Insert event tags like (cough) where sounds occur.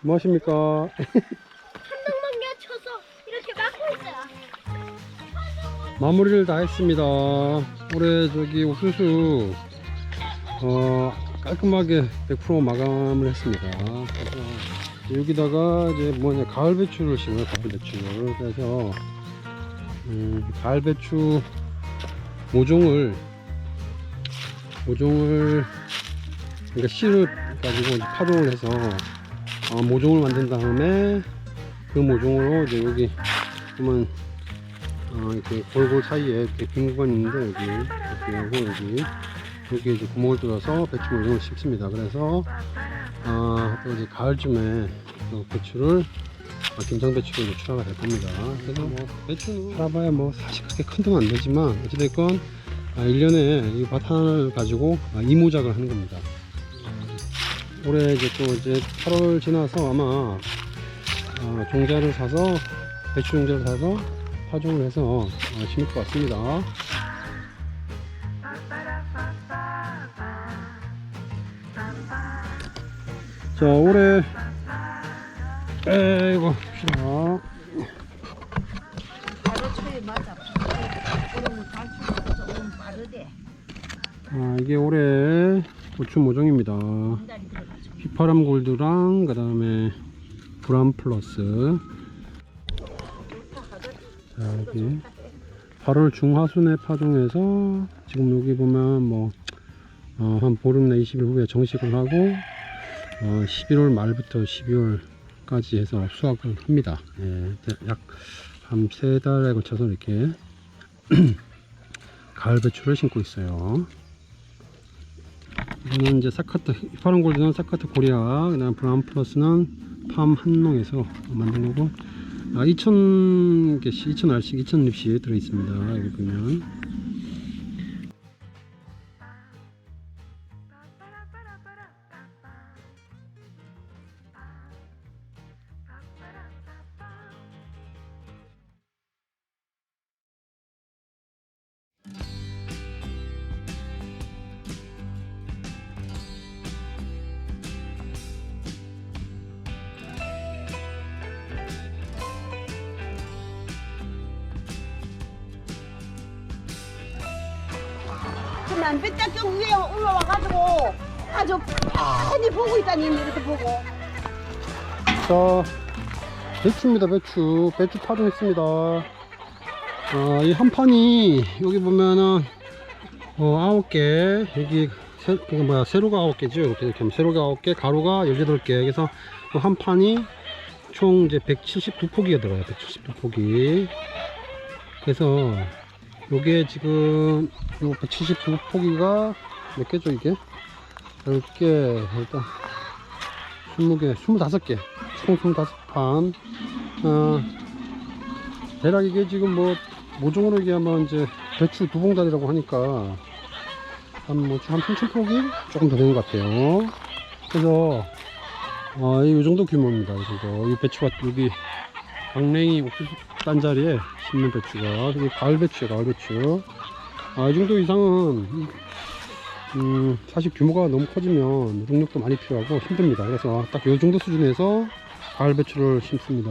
뭐 하십니까? 한동만 쳐서 이렇게 막고 있어요. 마무리를 다 했습니다. 올해 저기 옥수수 어, 깔끔하게 100% 마감을 했습니다. 여기다가 이제 뭐냐 가을 배추를 심어요. 가을 배추를 그래서 음, 가을 배추 모종을 모종을 그러니까 씨를 가지고 파종을 해서 어, 모종을 만든 다음에 그 모종으로 이제 여기 보면 어, 이렇게 골골 사이에 이렇게 빈 구간이 있는데 여기 이렇게 하고 여기 여기 이제 구멍을 뚫어서 배추 모종을 심습니다. 그래서 어, 또 이제 가을쯤에 또 배추를 어, 김장 배추를 이제 출하가 될 겁니다. 그래서 뭐 배추는 살아봐야 뭐 사실 그렇게 큰 돈은 안 되지만 어찌됐건 아, 1년에 이밭 하나를 가지고 아, 이모작을 하는 겁니다. 어, 올해 이제 또 이제 8월 지나서 아마 어, 종자를 사서 배추 종자를 사서 파종을 해서 어, 심을 것 같습니다. 자, 올해 에이고 싫어. 아, 이게 올해 고추 모종입니다. 휘파람 골드랑 그 다음에 브람 플러스. 자, 여기 8월 중하순에 파종해서 지금 여기 보면 뭐, 어, 한 보름 내 20일 후에 정식을 하고, 어, 11월 말부터 12월까지 해서 수확을 합니다. 예, 약한 세 달에 걸쳐서 이렇게 (clears throat) 가을 배추를 심고 있어요. 이거는 이제 사카트, 파란 골드는 사카트 코리아, 그다음 브라운 플러스는 팜 한농에서 만든 거고, 아, 2,000개씩, 2,000알씩, 2,000립씩 들어있습니다. 여기 보면. 그냥 뼈다경 위에 올라와가지고 아주 뻔히 보고 있다니 이렇게 보고. 자, 배추입니다, 배추. 배추 파종했습니다. 어, 이한 판이, 여기 보면은, 어, 아홉 개, 여기, 세, 그 뭐야, 세로가 아홉 개죠. 이렇게, 이렇게 세로가 아홉 개, 가로가 18개. 그래서 그한 판이 총 이제 172포기가 들어요. 172포기. 그래서, 요게 지금, 요 172포기가 몇 개죠, 이게? 10개, 일단, 20개, 25개. 총 25판. 어, 대략 이게 지금 뭐, 모종으로 얘기하면 이제 배추 두 봉다리라고 하니까, 한 뭐, 한 3,000포기? 조금 더 되는 것 같아요. 그래서, 어, 이 정도 규모입니다. 이 정도. 이 배추가 여기, 강냉이 옥수수 딴 자리에 심는 배추가, 여기 가을 배추에 가을 배추. 아, 이 정도 이상은, 음, 사실 규모가 너무 커지면 노동력도 많이 필요하고 힘듭니다. 그래서 딱 이 정도 수준에서 가을 배추를 심습니다.